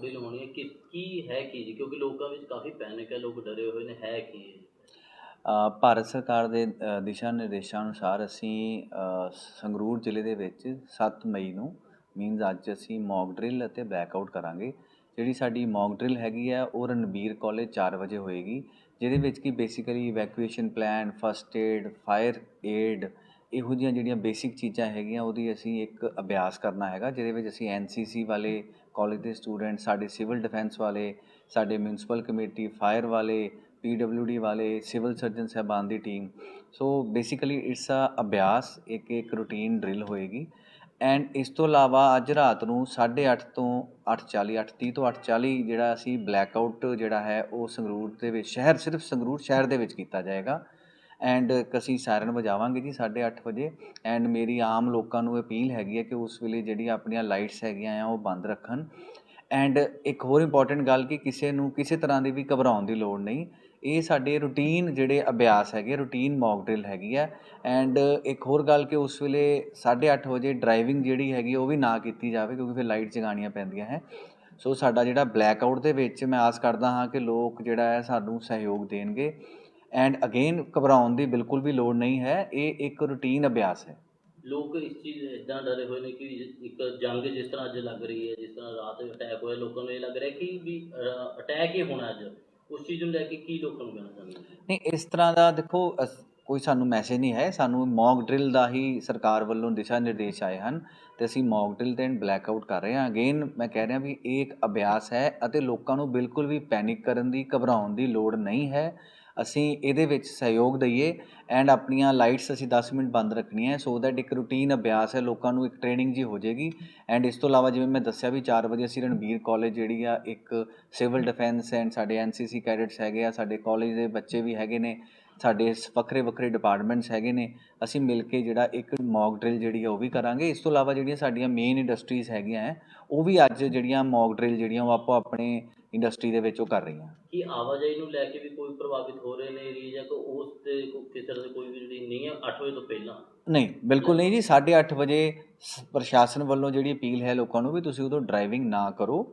Drill ਹੋਣੀ ਹੈ, ਕਿ ਕੀ ਹੈ ਕੀ ਜੀ ਕਿਉਂਕਿ ਲੋਕਾਂ ਵਿੱਚ ਕਾਫੀ ਪੈਨਿਕ ਹੈ, ਲੋਕ ਡਰੇ ਹੋਏ ਨੇ, ਹੈ ਕੀ ਇਹ? ਭਾਰਤ ਸਰਕਾਰ ਦੇ ਦਿਸ਼ਾ ਨਿਰਦੇਸ਼ਾਂ ਅਨੁਸਾਰ ਅਸੀਂ ਸੰਗਰੂਰ ਜ਼ਿਲ੍ਹੇ ਦੇ ਵਿੱਚ 7 ਮਈ ਨੂੰ ਮੀਨਸ ਅੱਜ ਅਸੀਂ ਮੌਕ ਡਰਿਲ ਅਤੇ ਬੈਕਆਊਟ ਕਰਾਂਗੇ ਜਿਹੜੀ ਸਾਡੀ ਮੌਕ ਡਰਿਲ ਹੈਗੀ ਆ ਉਹ ਰਣਬੀਰ ਕਾਲਜ 4 ਵਜੇ ਹੋਏਗੀ, ਜਿਹਦੇ ਵਿੱਚ ਕਿ basically evacuation plan first aid fire aid ਇਹੋ ਜਿਹੀਆਂ ਜਿਹੜੀਆਂ ਬੇਸਿਕ ਚੀਜ਼ਾਂ ਹੈਗੀਆਂ, ਉਹਦੀ ਅਸੀਂ ਇੱਕ ਅਭਿਆਸ ਕਰਨਾ ਹੈਗਾ, ਜਿਹਦੇ ਵਿੱਚ ਅਸੀਂ ਐਨਸੀਸੀ ਵਾਲੇ ਕਾਲਜ ਦੇ ਸਟੂਡੈਂਟ ਸਾਡੇ ਸਿਵਲ ਡਿਫੈਂਸ ਵਾਲੇ, ਸਾਡੇ ਮਿਊਨਿਸਪਲ ਕਮੇਟੀ ਫਾਇਰ ਵਾਲੇ ਪੀਡਬਲਯੂਡੀ ਵਾਲੇ ਸਿਵਲ ਸਰਜਨ ਸਾਹਿਬਾਨ ਦੀ team so basically it's uh ਅਭਿਆਸ, ਇੱਕ ਇੱਕ ਰੂਟੀਨ ਡਰਿਲ ਹੋਏਗੀ. ਐਂਡ ਇਸ ਤੋਂ ਇਲਾਵਾ ਅੱਜ ਰਾਤ ਨੂੰ 8:30 ਤੋਂ 8:40 8:30 ਤੋਂ 8:40 ਜਿਹੜਾ ਅਸੀਂ ਬਲੈਕ ਆਊਟ ਜਿਹੜਾ ਹੈ, ਉਹ ਸੰਗਰੂਰ ਦੇ ਵਿੱਚ, ਸ਼ਹਿਰ, ਸਿਰਫ ਸੰਗਰੂਰ ਸ਼ਹਿਰ ਦੇ ਵਿੱਚ ਕੀਤਾ ਜਾਏਗਾ। ਐਂਡ ਅਸੀਂ ਸਾਇਰਨ ਵਜਾਵਾਂਗੇ ਜੀ 8:30 ਵਜੇ। ਐਂਡ ਮੇਰੀ ਆਮ ਲੋਕਾਂ ਨੂੰ ਅਪੀਲ ਹੈਗੀ ਹੈ ਕਿ ਉਸ ਵੇਲੇ ਜਿਹੜੀਆਂ ਆਪਣੀਆਂ ਲਾਈਟਸ ਹੈਗੀਆਂ ਆ, ਉਹ ਬੰਦ ਰੱਖਣ। ਐਂਡ ਇੱਕ ਹੋਰ ਇੰਪੋਰਟੈਂਟ ਗੱਲ ਕਿ ਕਿਸੇ ਨੂੰ ਕਿਸੇ ਤਰ੍ਹਾਂ ਦੀ ਵੀ ਘਬਰਾਉਣ ਦੀ ਲੋੜ ਨਹੀਂ। ਇਹ ਸਾਡੇ ਰੂਟੀਨ ਜਿਹੜੇ ਅਭਿਆਸ ਹੈਗੇ ਰੂਟੀਨ ਮੌਕ ਡਰਿਲ ਹੈਗੀ ਹੈ ਐਂਡ ਇੱਕ ਹੋਰ ਗੱਲ ਕਿ ਉਸ ਵੇਲੇ 8:30 ਵਜੇ ਡਰਾਈਵਿੰਗ ਜਿਹੜੀ ਹੈਗੀ ਉਹ ਵੀ ਨਾ ਕੀਤੀ ਜਾਵੇ ਕਿਉਂਕਿ ਫਿਰ ਲਾਈਟ ਜਗਾਉਣੀਆਂ ਪੈਂਦੀਆਂ, ਹੈ। ਸੋ ਸਾਡਾ ਜਿਹੜਾ ਬਲੈਕ ਆਊਟ ਦੇ ਵਿੱਚ ਮੈਂ ਆਸ ਕਰਦਾ ਹਾਂ ਕਿ ਲੋਕ ਜਿਹੜਾ ਹੈ ਸਾਨੂੰ ਸਹਿਯੋਗ ਦੇਣਗੇ। ਐਂਡ ਅਗੇਨ ਘਬਰਾਉਣ ਦੀ ਬਿਲਕੁਲ ਵੀ ਲੋੜ ਨਹੀਂ ਹੈ। ਇਹ ਇੱਕ ਰੂਟੀਨ ਅਭਿਆਸ ਹੈ। ਲੋਕ ਇਸ ਚੀਜ਼ ਇਦਾਂ ਡਰੇ ਹੋਏ ਨੇ ਕਿ ਇੱਕ ਜੰਗ ਜਿਸ ਤਰ੍ਹਾਂ ਅੱਜ ਲੱਗ ਰਹੀ ਹੈ ਜਿਸ ਤਰ੍ਹਾਂ ਰਾਤ ਅਟੈਕ ਹੋਇਆ ਲੋਕਾਂ ਨੂੰ ਇਹ ਲੱਗ ਰਿਹਾ ਕਿ ਵੀ ਅਟੈਕ ਹੀ ਹੋਣਾ ਅੱਜ। ਉਸ ਚੀਜ਼ ਨੂੰ ਲੈ ਕੇ ਕੀ ਲੋਕਾਂ ਨੂੰ ਕਹਿਣਾ ਚਾਹੁੰਦੇ ਨਹੀਂ ਇਸ ਤਰ੍ਹਾਂ ਦਾ ਦੇਖੋ ਕੋਈ ਸਾਨੂੰ ਮੈਸੇਜ ਨਹੀਂ ਹੈ। ਸਾਨੂੰ ਮੌਕ ਡਰਿਲ ਦਾ ਹੀ ਸਰਕਾਰ ਵੱਲੋਂ ਦਿਸ਼ਾ ਨਿਰਦੇਸ਼ ਆਏ ਹਨ ਤੇ ਅਸੀਂ ਮੌਕ ਡਰਿਲ ਤੇ ਬਲੈਕਆਊਟ ਕਰ ਰਹੇ ਹਾਂ। ਅਗੇਨ ਮੈਂ ਕਹਿ ਰਿਹਾ ਵੀ ਇਹ ਇੱਕ ਅਭਿਆਸ ਹੈ ਅਤੇ ਲੋਕਾਂ ਨੂੰ ਬਿਲਕੁਲ ਵੀ ਪੈਨਿਕ ਕਰਨ ਦੀ ਘਬਰਾਉਣ ਦੀ ਲੋੜ ਨਹੀਂ ਹੈ। ਅਸੀਂ ਇਹਦੇ ਵਿੱਚ ਸਹਿਯੋਗ ਦਈਏ ਐਂਡ ਆਪਣੀਆਂ ਲਾਈਟਸ ਅਸੀਂ 10 ਮਿੰਟ ਬੰਦ ਰੱਖਣੀਆਂ ਸੋ ਦੈਟ ਇੱਕ ਰੂਟੀਨ ਅਭਿਆਸ ਹੈ, ਲੋਕਾਂ ਨੂੰ ਇੱਕ ਟ੍ਰੇਨਿੰਗ ਜੀ ਹੋ ਜਾਏਗੀ ਐਂਡ ਇਸ ਤੋਂ ਇਲਾਵਾ ਜਿਵੇਂ ਮੈਂ ਦੱਸਿਆ ਵੀ 4 ਵਜੇ ਅਸੀਂ ਰਣਬੀਰ ਕਾਲਜ ਜਿਹੜੀ ਆ, ਇੱਕ ਸਿਵਲ ਡਿਫੈਂਸ ਐਂਡ ਸਾਡੇ ਐਨਸੀਸੀ ਕੈਡਟਸ ਹੈਗੇ ਆ, ਸਾਡੇ ਕਾਲਜ ਦੇ ਬੱਚੇ ਵੀ ਹੈਗੇ ਨੇ, ਸਾਡੇ ਵੱਖਰੇ ਵੱਖਰੇ ਡਿਪਾਰਟਮੈਂਟਸ ਹੈਗੇ ਨੇ, ਅਸੀਂ ਮਿਲ ਕੇ ਜਿਹੜਾ ਇੱਕ ਮੌਕ ਡਰਿਲ ਜਿਹੜੀ ਆ ਉਹ ਵੀ ਕਰਾਂਗੇ। ਇਸ ਤੋਂ ਇਲਾਵਾ ਜਿਹੜੀਆਂ ਸਾਡੀਆਂ ਮੇਨ ਇੰਡਸਟਰੀਜ਼ ਹੈਗੀਆਂ ਹੈ, ਉਹ ਵੀ ਅੱਜ ਜਿਹੜੀਆਂ ਮੌਕ ਡਰਿਲ ਜਿਹੜੀਆਂ ਉਹ ਆਪੋ ਆਪਣੇ ਇੰਡਸਟਰੀ ਦੇ ਵਿੱਚ ਉਹ ਕਰ ਰਹੀਆਂ। ਕਿ ਆਵਾਜਾਈ ਨੂੰ ਲੈ ਕੇ ਵੀ ਕੋਈ ਪ੍ਰਭਾਵਿਤ ਹੋ ਰਹੇ ਨੇ ਏਰੀਆ ਜਾਂ ਕੋਈ ਉਸ ਤੇ ਕੋਈ ਕਿਸੇ ਤਰ੍ਹਾਂ ਦੀ ਕੋਈ ਵੀ ਜਿਹੜੀ ਨਹੀਂ ਹੈ 8 ਵਜੇ ਤੋਂ ਪਹਿਲਾਂ? ਨਹੀਂ ਬਿਲਕੁਲ ਨਹੀਂ ਜੀ 8:30 ਵਜੇ ਪ੍ਰਸ਼ਾਸਨ ਵੱਲੋਂ ਜਿਹੜੀ ਅਪੀਲ ਹੈ ਲੋਕਾਂ ਨੂੰ ਵੀ ਤੁਸੀਂ ਉਦੋਂ ਡਰਾਈਵਿੰਗ ਨਾ ਕਰੋ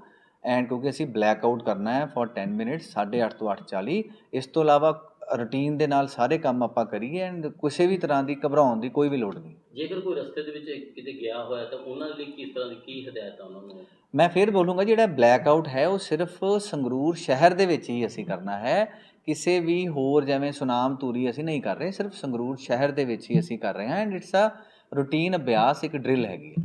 ਐਂਡ ਕਿਉਂਕਿ ਅਸੀਂ ਬਲੈਕ ਆਊਟ ਕਰਨਾ ਹੈ ਫॉर 10 ਮਿੰਟਸ 8:30 ਤੋਂ 8:40 ਇਸ ਤੋਂ ਇਲਾਵਾ ਰੂਟੀਨ ਦੇ ਨਾਲ ਸਾਰੇ ਕੰਮ ਆਪਾਂ ਕਰੀਏ ਐਂਡ ਕਿਸੇ ਵੀ ਤਰ੍ਹਾਂ ਦੀ ਘਬਰਾਉਣ ਦੀ ਕੋਈ ਵੀ ਲੋੜ ਨਹੀਂ। ਜੇਕਰ ਕੋਈ ਰਸਤੇ ਦੇ ਵਿੱਚ ਕਿਤੇ ਗਿਆ ਹੋਇਆ ਤਾਂ ਉਹਨਾਂ ਲਈ ਕਿਸ ਤਰ੍ਹਾਂ ਦੀ ਕੀ ਹਦਾਇਤ ਆ ਉਹਨਾਂ ਨੂੰ? ਮੈਂ ਫਿਰ ਬੋਲੂੰਗਾ ਜਿਹੜਾ ਬਲੈਕ ਆਊਟ ਹੈ ਉਹ ਸਿਰਫ ਸੰਗਰੂਰ ਸ਼ਹਿਰ ਦੇ ਵਿੱਚ ਹੀ ਅਸੀਂ ਕਰਨਾ ਹੈ। ਕਿਸੇ ਵੀ ਹੋਰ ਜਿਵੇਂ ਸੁਨਾਮ ਤੂਰੀ ਅਸੀਂ ਨਹੀਂ ਕਰ ਰਹੇ ਸਿਰਫ ਸੰਗਰੂਰ ਸ਼ਹਿਰ ਦੇ ਵਿੱਚ ਹੀ ਅਸੀਂ ਕਰ ਰਹੇ ਹਾਂ ਐਂਡ ਇਟਸ ਅ ਰੂਟੀਨ ਅਭਿਆਸ ਇੱਕ ਡਰਿਲ ਹੈਗੀ ਹੈ।